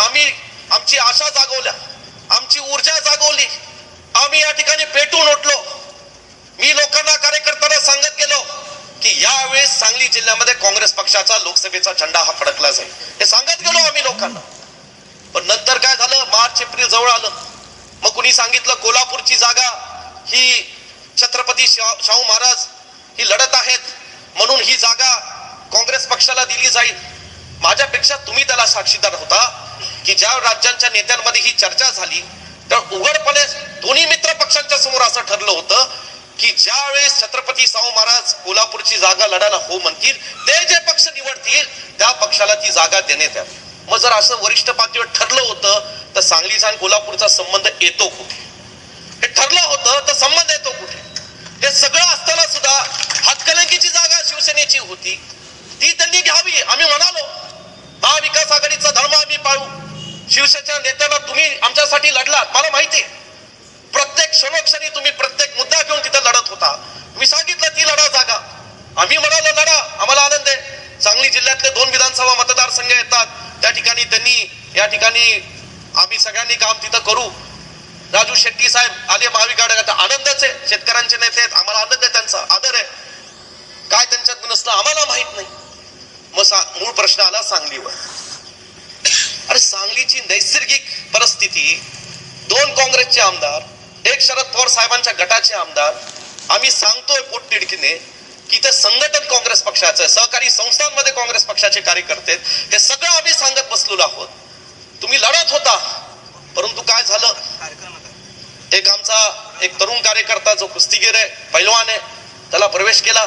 आम्ही आमची आशा जागवल्या आमची ऊर्जा जागवली. आम्ही या ठिकाणी पेटून उठलो. मी लोकांना कार्यकर्त्यांना सांगत गेलो की यावेळेस सांगली जिल्ह्यामध्ये काँग्रेस पक्षाचा लोकसभेचा झेंडा हा फडकला जाईल. हे सांगत गेलो आम्ही लोकांना. पण नंतर काय झालं? मार्च एप्रिल जवळ आलं. मग कुणी सांगितलं कोल्हापूरची जागा ही छत्रपती शाहू महाराज ही लढत आहेत. म्हणून ही जागा काँग्रेस पक्षाला दिली जाईल. माझ्यापेक्षा तुम्ही त्याला साक्षीदार होता. की ज्या राज्यांच्या नेत्यांमध्ये ही चर्चा झाली तर उघडपणे दोन्ही मित्र पक्षांच्या समोर असं ठरलं होतं की ज्या वेळेस छत्रपती शाहू महाराज कोल्हापूरची जागा लढायला हो म्हणतील ते जे पक्ष निवडतील त्या पक्षाला ती जागा देण्यात यावी. मग जर असं वरिष्ठ पातळीवर ठरलं होतं तर सांगलीचा आणि कोल्हापूरचा संबंध येतो कुठे? हे ठरलं होतं तर संबंध येतो कुठे? हे सगळं असताना सुद्धा हातकलंकीची जागा शिवसेनेची होती. ती त्यांनी घ्यावी. आम्ही म्हणालो महाविकास आघाडीचा धर्म आम्ही शिवसेनेच्या नेत्याला तुम्ही आमच्यासाठी लढलात मला माहिती आहे. प्रत्येक क्षणोक्षणी तुम्ही प्रत्येक मुद्दा घेऊन तिथे लढत होता. मी सांगितलं ती लढा जागा. आम्ही म्हणालो लढा आम्हाला आनंद आहे. सांगली जिल्ह्यातले दोन विधानसभा मतदारसंघ येतात. त्या ठिकाणी त्यांनी या ठिकाणी आम्ही सगळ्यांनी काम तिथं करू. राजू शेट्टी साहेब आले महाविकास आघाडीचा आनंदच आहे. शेतकऱ्यांचे नेते आहेत आम्हाला आनंद आहे त्यांचा आदर आहे. काय त्यांच्यात नसतं आम्हाला माहीत नाही. मग सा- मूळ प्रश्न आला सांगलीवर अरे सांगलीची नैसर्गिक परिस्थिती दोन काँग्रेसचे आमदार एक शरद पवार साहेबांच्या गटाचे आमदार आम्ही सांगतोय पोटतिडकीने की ते संघटन काँग्रेस पक्षाचं सहकारी संस्थांमध्ये काँग्रेस पक्षाचे कार्यकर्ते हे सगळं आम्ही सांगत बसलेलो आहोत. तुम्ही लढत होता परंतु काय झालं? एक आमचा एक तरुण कार्यकर्ता जो कुस्तीगीर आहे पैलवान आहे त्याला प्रवेश केला.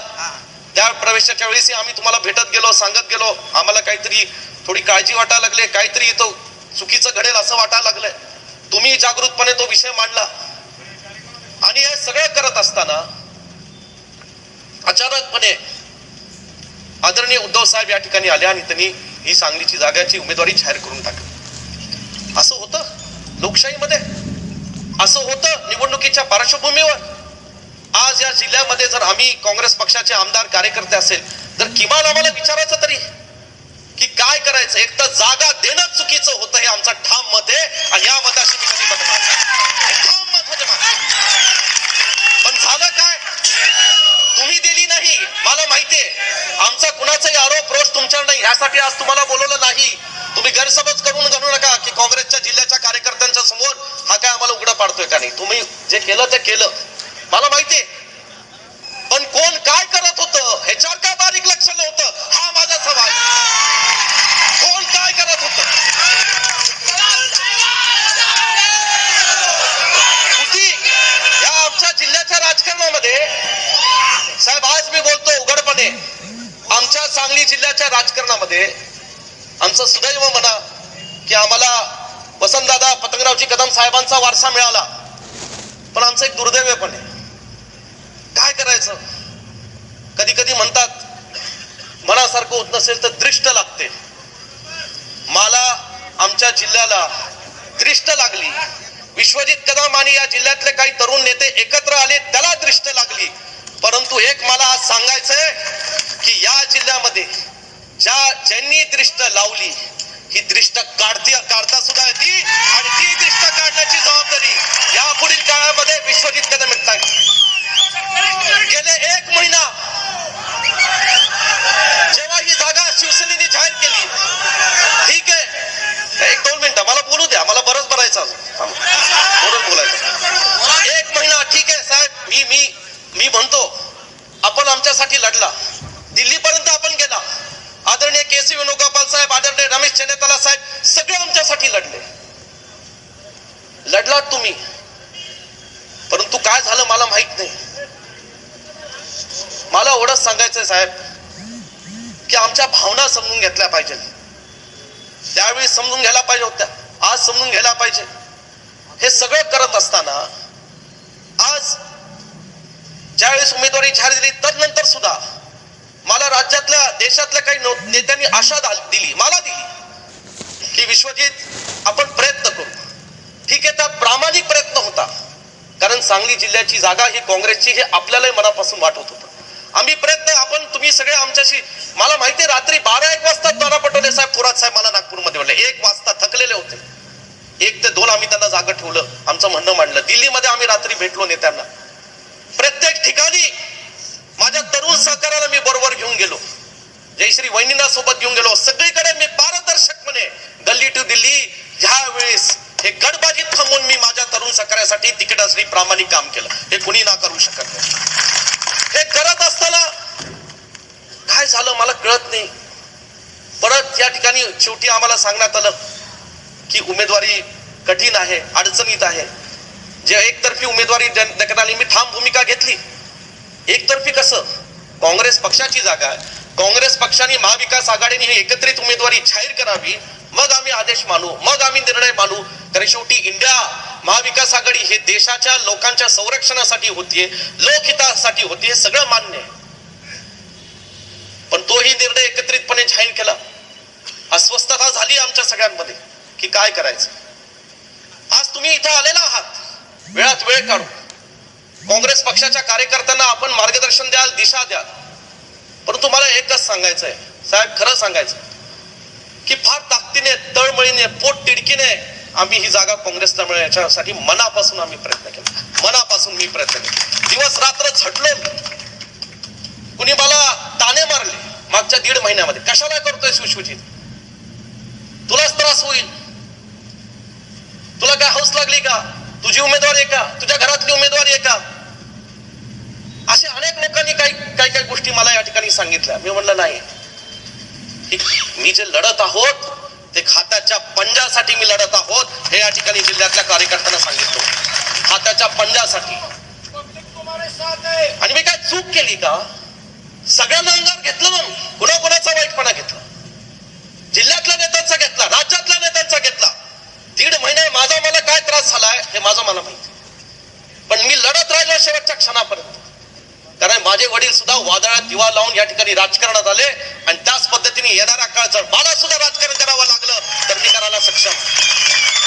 त्या प्रवेशाच्या वेळेस आम्ही तुम्हाला भेटत गेलो सांगत गेलो. आम्हाला काहीतरी थोडी काळजी वाटायला लागले काहीतरी तो चुकीचं घडेल असं वाटायला लागलंय. तुम्ही जागृतपणे तो विषय मांडला. आणि हे सगळं करत असताना अचानकपणे आदरणीय उद्धव साहेब या ठिकाणी आले आणि त्यांनी ही सांगलीची जागाची उमेदवारी जाहीर करून टाकली. असं होतं लोकशाहीमध्ये? असं होतं निवडणुकीच्या पार्श्वभूमीवर? आज या जिल्ह्यामध्ये जर आम्ही काँग्रेस पक्षाचे आमदार कार्यकर्ते असेल तर किमान आम्हाला विचारायचं तरी. की काय करायचं? एक तर जागा देणं चुकीचं होतं हे आमचं ठाम मत आहे आणि या मताशी मी कधी बदलणार ठाम मत म्हणजे होते पण झालं काय? तुम्ही दिली नाही. मला माहितीये आमचा कुणाचाही आरोप रोष तुमच्यावर नाही. यासाठी आज तुम्हाला बोलवलं नाही. तुम्ही गैरसमज करून घालू नका की काँग्रेसच्या जिल्ह्याच्या कार्यकर्त्यांच्या समोर हा काय आम्हाला उघडा पाडतोय का नाही? तुम्ही जे केलं ते केलं. मला माहितीये पण कोण काय करत होतं ह्याच्यावर काय बारीक लक्ष नव्हतं हा माझा सवाल कोण काय करत होतं कृती या आमच्या जिल्ह्याच्या राजकारणामध्ये साहेब आज मी बोलतो उघडपणे आमच्या सांगली जिल्ह्याच्या राजकारणामध्ये आमचं सुदैव म्हणा की आम्हाला वसंतदादा पतंगरावजी कदम साहेबांचा वारसा मिळाला. पण आमचं एक दुर्दैव पण आहे. काय करायचं? कधी कधी म्हणतात मनासारखं होत नसेल तर दृष्ट लागते. मला आमच्या जिल्ह्याला दृष्ट लागली. विश्वजित कदम आणि या जिल्ह्यातले काही तरुण नेते एकत्र आले त्याला दृष्ट लागली. परंतु एक मला आज सांगायचंय की या जिल्ह्यामध्ये ज्या ज्यांनी दृष्ट लावली ही दृष्ट काढती काढता सुद्धा येते आणि ती दृष्ट काढण्याची आमच्यासाठी लढला. दिल्लीपर्यंत आपण गेला. आदरणीय के सी वेणुगोपाल साहेब आदरणीय रमेश चेन्नतला साहेब सगळे आमच्यासाठी लढले. लढलात तुम्ही. परंतु काय झालं मला माहीत नाही. मला एवढंच सांगायचंय साहेब की आमच्या भावना समजून घेतल्या पाहिजे त्यावेळी समजून घ्यायला पाहिजे होत्या. आज समजून घ्यायला पाहिजे. हे सगळं करत असताना आज ज्यावेळेस उमेदवारी जाहीर दिली तदनंतर सुद्धा मला राज्यातल्या देशातल्या काही नो- नेत्यांनी आशा दाल- दिली मला दिली की विश्वजित आपण प्रयत्न करू. ठीक आहे त्यात प्रामाणिक प्रयत्न होता. कारण सांगली जिल्ह्याची जागा ही काँग्रेसची हे आपल्यालाही मनापासून वाटत होतं. आम्ही प्रयत्न आपण तुम्ही सगळे आमच्याशी मला माहिती आहे, रात्री बारा एक वाजता दादा पटोले साहेब थोरात साहेब मला नागपूरमध्ये म्हणले एक वाजता थकलेले होते. एक ते दोन आम्ही त्यांना जागा ठेवलं आमचं म्हणणं मांडलं. दिल्लीमध्ये आम्ही रात्री भेटलो नेत्यांना. ठिकाणी माझ्या तरुण सहकाराला मी बरोबर घेऊन गेलो. जयश्री वहिनींना सोबत घेऊन गेलो. सगळीकडे मी पारदर्शकपणे गल्ली टू दिल्ली ह्या वेळेस हे गडबाजीत थांबून मी माझ्या तरुण सहकार्यासाठी तिकिटासाठी प्रामाणिक काम केलं. हे कुणी ना करू शकत नाही. हे करत असताना काय झालं मला कळत नाही. परत या ठिकाणी शेवटी आम्हाला सांगण्यात आलं की उमेदवारी कठीण आहे अडचणीत आहे. जे एकतर्फी उमेदवारी देण्यात आली मी ठाम भूमिका घेतली. एकतर्फी कसं? काँग्रेस पक्षाची जागा आहे. काँग्रेस पक्षाने महाविकास आघाडीने ही एकत्रित उमेदवारी जाहीर करावी. मग आम्ही आदेश मानू. मग आम्ही निर्णय मानू. कारण शेवटी इंडिया महाविकास आघाडी हे देशाच्या लोकांच्या संरक्षणासाठी होतीये लोकहितासाठी होती हे सगळं मान्य आहे. पण तोही निर्णय एकत्रितपणे जाहीर केला. अस्वस्थता झाली आमच्या सगळ्यांमध्ये. की काय करायचं? आज तुम्ही इथं आलेला आहात. वेळात वेळ काढू काँग्रेस पक्षाच्या कार्यकर्त्यांना आपण मार्गदर्शन द्याल दिशा द्याल. परंतु मला एकच सांगायचं आहे साहेब खरं सांगायचं की फार ताकदीने तळमळीने पोट तिडकीने आम्ही ही जागा काँग्रेसला मिळेल याच्यासाठी मनापासून आम्ही प्रयत्न केला. मनापासून मी प्रयत्न केला. दिवस रात्र झटलो मी. कुणी मला ताने मारले मागच्या दीड महिन्यामध्ये. कशाला करतोय सुशुचित? तुलाच त्रास होईल. तुला काय हौस लागली का? तुझी उमेदवारी आहे का? तुझ्या घरातली उमेदवारी आहे का असे अनेक लोकांनी काही काही काही गोष्टी मला या ठिकाणी सांगितल्या. मी म्हणलं नाही. मी जे लढत आहोत ते खात्याच्या पंजासाठी मी लढत आहोत हे या ठिकाणी जिल्ह्यातल्या कार्यकर्त्यांना सांगितलं खात्याच्या पंजासाठी. आणि मी काय चूक केली का? सगळ्यांना अंगार घेतलं ना मी. कुणाकुणाचा वाईटपणा घेतला? जिल्ह्यातल्या नेत्यांचा घेतला राज्यातल्या नेत्यांचा घेतला. दीड महिने माझा मला काय त्रास झालाय हे माझं मला माहिती पण मी लढत राहिलो शेवटच्या क्षणापर्यंत माझे वडील सुद्धा वादळात दिवा लावून या ठिकाणी राजकारणात आले आणि त्याच पद्धतीने येणाऱ्या काळ जर मला सुद्धा राजकारण करावं लागलं तर मी करायला सक्षम